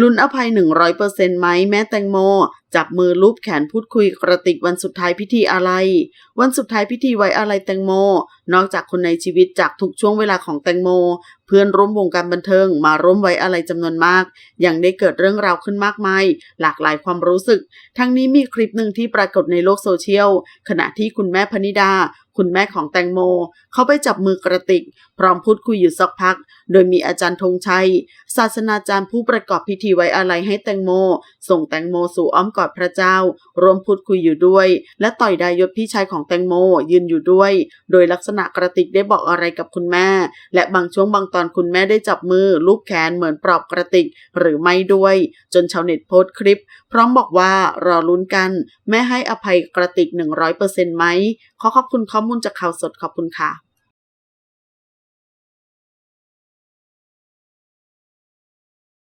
ลุ้นอภัย 100%ไหมแม่แตงโม จับมือลูบแขนพูดคุยกระติกวันสุดท้ายพิธีอะไร วันสุดท้ายพิธีไว้อะไรแตงโม นอกจากคนในชีวิตจากทุกช่วงเวลาของแตงโม เพื่อนร่วมวงการบันเทิงมาร่วมไว้อะไรจำนวนมาก ยังได้เกิดเรื่องราวขึ้นมากมาย หลากหลายความรู้สึก ทั้งนี้มีคลิปหนึ่งที่ปรากฏในโลกโซเชียลขณะที่คุณแม่พนิดาคุณแม่ของแตงโม เขาไปจับมือกระติก พร้อมพูดคุยอยู่สักพักโดยมีอาจารย์ธงชัย ศาสนาจารย์ผู้ประกอบพิธีไว้อาลัยให้แตงโม ส่งแตงโมสู่อ้อมกอดพระเจ้า รวมพูดคุยอยู่ด้วย และต่อยดายศพี่ชายของแตงโมยืนอยู่ด้วย โดยลักษณะกระติกได้บอกอะไรกับคุณแม่ และบางช่วงบางตอนคุณแม่ได้จับมือลูบแขนเหมือนปลอบกระติกหรือไม่ด้วย จนชาวเน็ตโพสต์คลิป พร้อมบอกว่ารอลุ้นกัน แม่ให้อภัยกระติก100%ไหมขอขอบคุณข้อมูลจากข่าวสดขอบคุณค่ะ